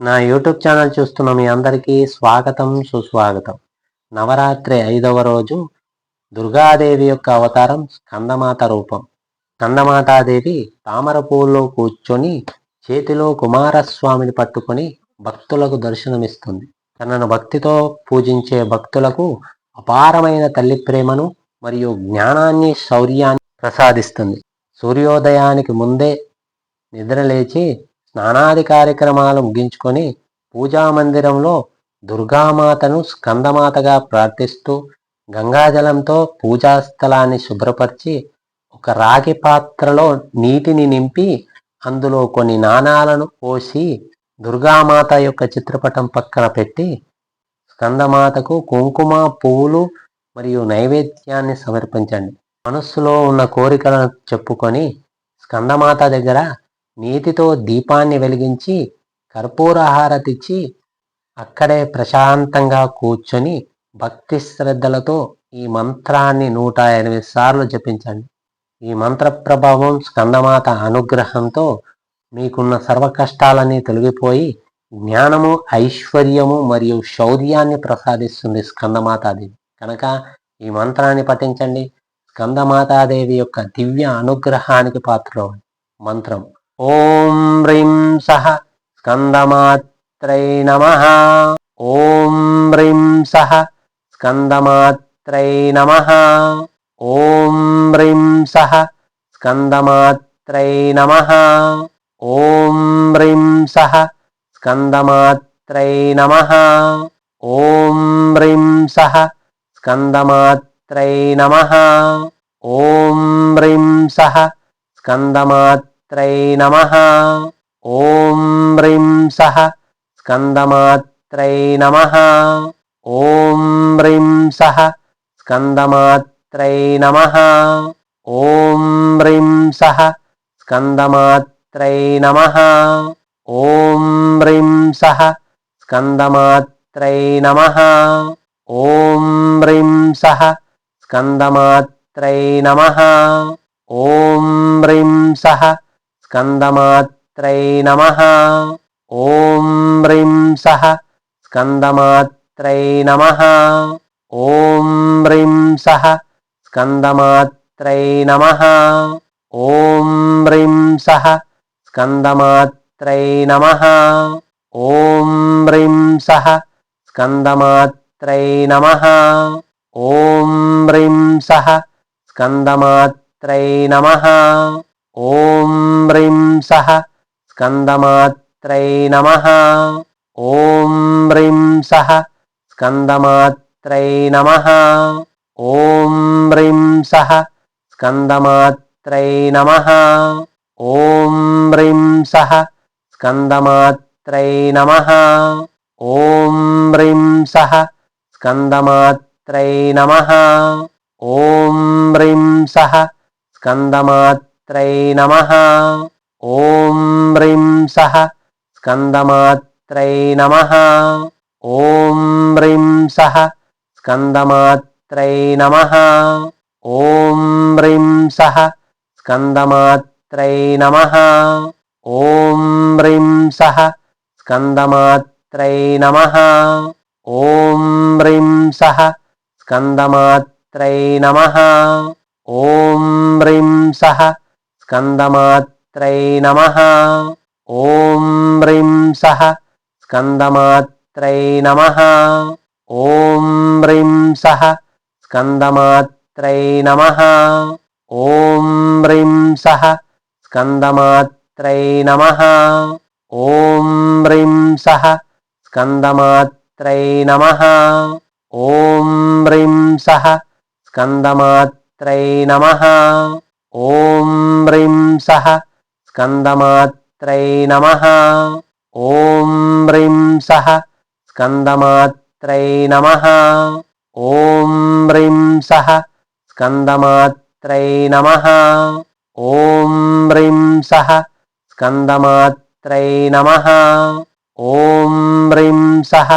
నా YouTube channel చూస్తున్న మీ అందరికీ స్వాగతం సుస్వాగతం. నవరాత్రి ఐదవ రోజు దుర్గాదేవి యొక్క అవతారం స్కందమాత రూపం. స్కందమాతాదేవి తామర పూల్లో కూర్చొని చేతిలో కుమారస్వామిని పట్టుకొని భక్తులకు దర్శనమిస్తుంది. తనను భక్తితో పూజించే భక్తులకు అపారమైన తల్లి ప్రేమను మరియు జ్ఞానాన్ని శౌర్యాన్ని ప్రసాదిస్తుంది. సూర్యోదయానికి ముందే నిద్రలేచి స్నానాది కార్యక్రమాలు ముగించుకొని పూజామందిరంలో దుర్గామాతను స్కందమాతగా ప్రార్థిస్తూ గంగాజలంతో పూజాస్థలాన్ని శుభ్రపరిచి ఒక రాగి పాత్రలో నీటిని నింపి అందులో కొన్ని నాణాలను పోసి దుర్గామాత యొక్క చిత్రపటం పక్కన పెట్టి స్కందమాతకు కుంకుమ పువ్వులు మరియు నైవేద్యాన్ని సమర్పించండి. మనస్సులో ఉన్న కోరికలను చెప్పుకొని స్కందమాత దగ్గర నీతితో దీపాన్ని వెలిగించి కర్పూరహారతిచ్చి అక్కడే ప్రశాంతంగా కూర్చొని భక్తి శ్రద్ధలతో ఈ మంత్రాన్ని నూట ఎనిమిది సార్లు జపించండి. ఈ మంత్ర ప్రభావం స్కందమాత అనుగ్రహంతో మీకున్న సర్వ కష్టాలన్నీ తొలగిపోయి జ్ఞానము ఐశ్వర్యము మరియు శౌర్యాన్ని ప్రసాదిస్తుంది స్కందమాతాదేవి. కనుక ఈ మంత్రాన్ని పఠించండి. స్కందమాతాదేవి యొక్క దివ్య అనుగ్రహానికి పాత్ర మంత్రం. ఓం హ్రీం సహ స్కందమాత్రై నమ. ఓం హ్రీం సహ స్కందమాత్రై నమ. ఓం హ్రీం సహ స్కందమాత్రై నమ. ఓం హ్రీం సహ స్కందమాత్రై నమ. ఓం హ్రీం సహ స్కందమాత్రై నమ. ఓం హ్రీం సహ స్కందమాత్ర స్కందమాత్రై నమ. ఓం హ్రీం సహ స్కందమాత్రై నమ. ఓం హ్రీం సహ స్కందమాత్రై నమ. ఓం హ్రీం సహ స్కందమాత్రై నమ. ఓం హ్రీం సహ స్కందమాత్రై నమ. ఓం హ్రీం సహ స్కందమాత్రై నమ. ఓం హ్రీం సహ స్కందమాత్రై నమ. ఓం హ్రీం సహ స్కందమాత్రై నమ. ఓం హ్రీం సహ స్కందమాత్రై నమ. ఓం హ్రీం సహ స్కందమాత్రై నమ. ఓం హ్రీం సహ స్కందమాత్రై నమ. ఓం హ్రీం సహ స్కందమాత్రై నమ. ఓం హ్రీం సహ స్కందమాత్రై నమ. ఓం హ్రీం సహ స్కందమాత్రై నమ. ఓం హ్రీం సహ స్కందమాత్రై నమ. ఓం హ్రీం సహ స్కందమాత్రై నమ. ఓం హ్రీం సహ స్కందమాత్రై నమ. ఓం హ్రీం సహ స్కందమాత్ర స్కందమాత్రై నమ. ఓం హ్రీం సహ స్కందమాత్రై నమ. ఓం హ్రీం సహ స్కందమాత్రై నమ. ఓం హ్రీం సహ స్కందమాత్రై నమ. ఓం హ్రీం సహ స్కందమాత్రై నమ. ఓం హ్రీం సహ స్కందమాత్రై నమ. ఓం హ్రీం సహ స్కందమాత్రై నమ. ఓం హ్రీం సహ స్కందమాత్రై నమ. ఓం హ్రీం సహ స్కందమాత్రై నమ. ఓం హ్రీం సహ స్కందమాత్రై నమ. ఓం హ్రీం సహ స్కందమాత్రై నమ. ఓం హ్రీం సహ స్కందమాత్రై నమ. ఓం హ్రీం సహ స్కందమాత్రై నమ. ఓం హ్రీం సహ స్కందమాత్రై నమ. ఓం హ్రీం సహ స్కందమాత్రై నమ. ఓం హ్రీం సహ స్కందమాత్రై నమ. ఓం హ్రీం సహ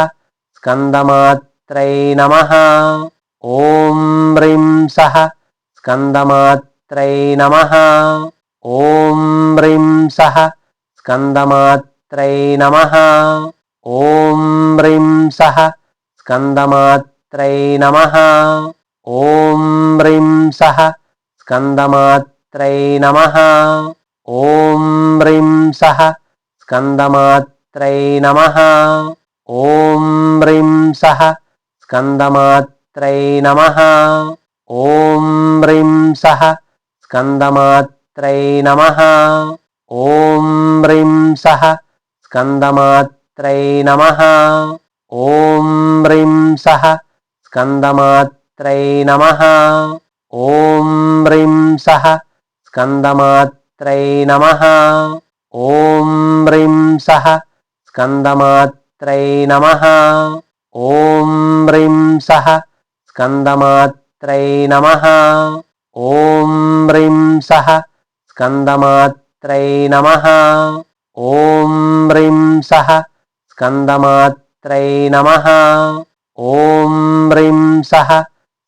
స్కందమాత్రై నమ. ఓం హ్రీం సహ స్కందమాత్ర నమ ఓం హ్రీం సహ స్కందమాత్రై స్కందమాత్రై నమ ఓం హ్రీం సహ స్కందమాత్రై నమ ఓం హ్రీం సహ స్కందమాత్రై నమ ఓం హ్రీం సహ స్కందమాత్రై నమ ఓం హ్రీం సహ స్కందమాత్రై నమ ఓం హ్రీం సహ స్కందమాత్రై నమ. ఓం హ్రీం సహ స్కందమాత్రై నమ. ఓం హ్రీం సహ స్కందమాత్రై నమ. ఓం హ్రీం సహ స్కందమాత్రై నమ. ఓం హ్రీం సహ స్కందమాత్రై నమ. ఓం హ్రీం సహ స్కందమాత్రై నమ. ఓం హ్రీం సహ స్కందమాత్రై నమ. ఓం హ్రీం సహ స్కందమాత్రై నమ. ఓం హ్రీం సహ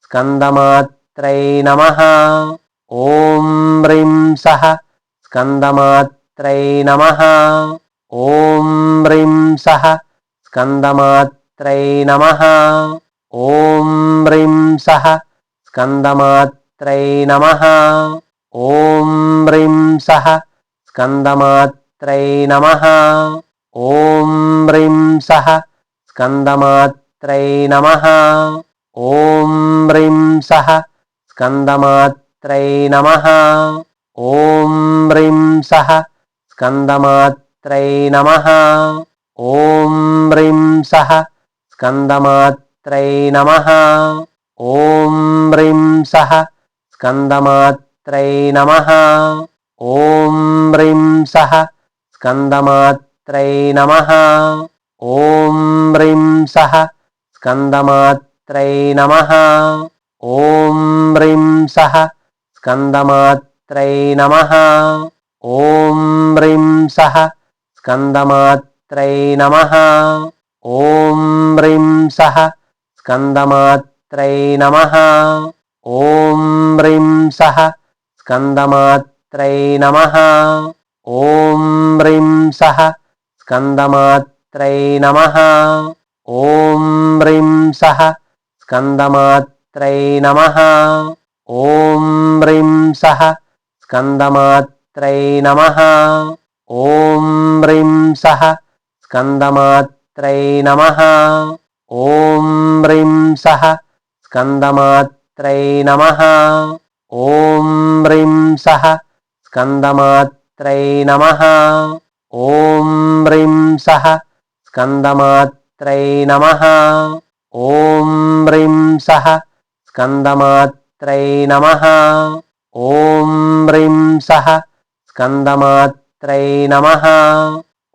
స్కందమాత్రై నమ. ఓం హ్రీం సహ స్కందమాత్రై నమ. ఓం హ్రీం సహ స్కందమాత్రై నమ. ఓం హ్రీం సహ స్కందమాత్ర స్కందమాత్రై నమ. ఓం హ్రీం సహ స్కందమాత్రై నమ. ఓం హ్రీం సహ స్కందమాత్రై నమ. ఓం హ్రీం సహ స్కందమాత్రై నమ. ఓం హ్రీం సహ స్కందమాత్రై నమ. ఓం హ్రీం సహ స్కందమాత్రై నమ. ఓం హ్రీం సహ స్కందమాత్రై నమ. ఓం హ్రీం సహ స్కందమాత్రై నమ. ఓం హ్రీం సహ స్కందమాత్రై నమ. ఓం హ్రీం సహ స్కందమాత్రై నమ. ఓం హ్రీం సహ స్కందమాత్రై నమ. ఓం హ్రీం సహ స్కందమాత్రై నమ. ఓం హ్రీం సహ స్కందమాత్రై నమ. ఓం హ్రీం సహ స్కందమాత్రై నమ. ఓం హ్రీం సహ స్కందమాత్రై నమ. ఓం హ్రీం సహ స్కందమాత్రై నమ. ఓం హ్రీం సహ స్కందమాత్రై నమ. ఓం హ్రీం సహ స్కందమాత్ర నమ. ఓం హ్రీం సహ స్కందమాత్రై నమ. ఓం హ్రీం సహ స్కందమాత్రై నమ. ఓం హ్రీం సహ స్కందమాత్రై నమ. ఓం హ్రీం సహ స్కందమాత్రై నమ.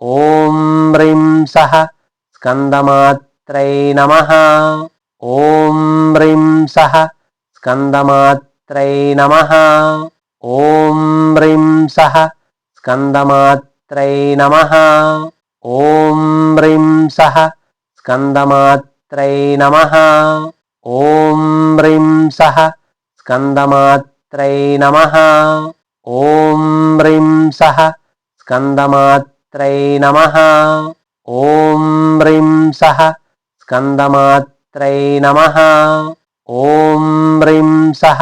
ఓం హ్రీం సహ స్కందమాత్రై నమ. ఓం హ్రీం సహ స్కందమాత్రై నమ. ఓం హ్రీం సహ స్కందమాత్రై నమ. ఓం హ్రీం సహ స్కందమాత్రై నమ. ఓం హ్రీం సహ స్కందమాత్రై నమ. ఓం హ్రీం సహ స్కందమాత్రై నమ. ఓం హ్రీం సహ స్కందమాత్రై నమ. ఓం హ్రీం సహ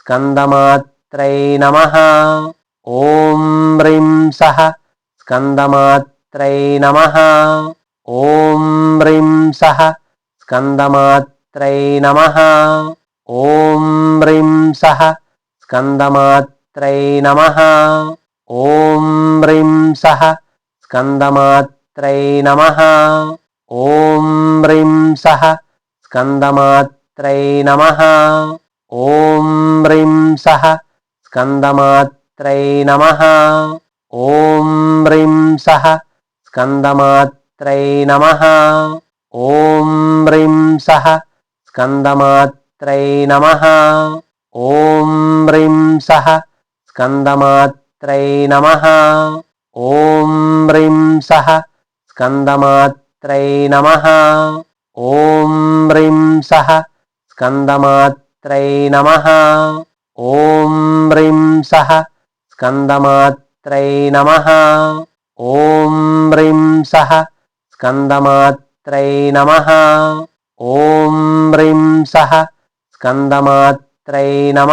స్కందమాత్రై నమ. ఓం హ్రీం సహ స్కందమాత్రై నమ. ఓం హ్రీం సహ స్కందమాత్రై నమ. ఓం హ్రీం సహ స్కందమాత్రై నమ. ఓం హ్రీం సహ స్కందమాత్రై నమ. ఓం హ్రీం సహ స్కందమాత్ర స్కందమాత్రై నమ. ఓం హ్రీం సహ స్కందమాత్రై నమ. ఓం హ్రీం సహ స్కందమాత్రై నమ. ఓం హ్రీం సహ స్కందమాత్రై నమ. ఓం హ్రీం సహ స్కందమాత్రై నమ. ఓం హ్రీం సహ స్కందమాత్రై నమ. ఓం హ్రీం సహ స్కందమాత్రై నమ. ఓం హ్రీం సహ స్కందమాత్రై నమ. ఓం హ్రీం సహ స్కందమాత్రై నమ. ఓం హ్రీం సహ స్కందమాత్రై నమ.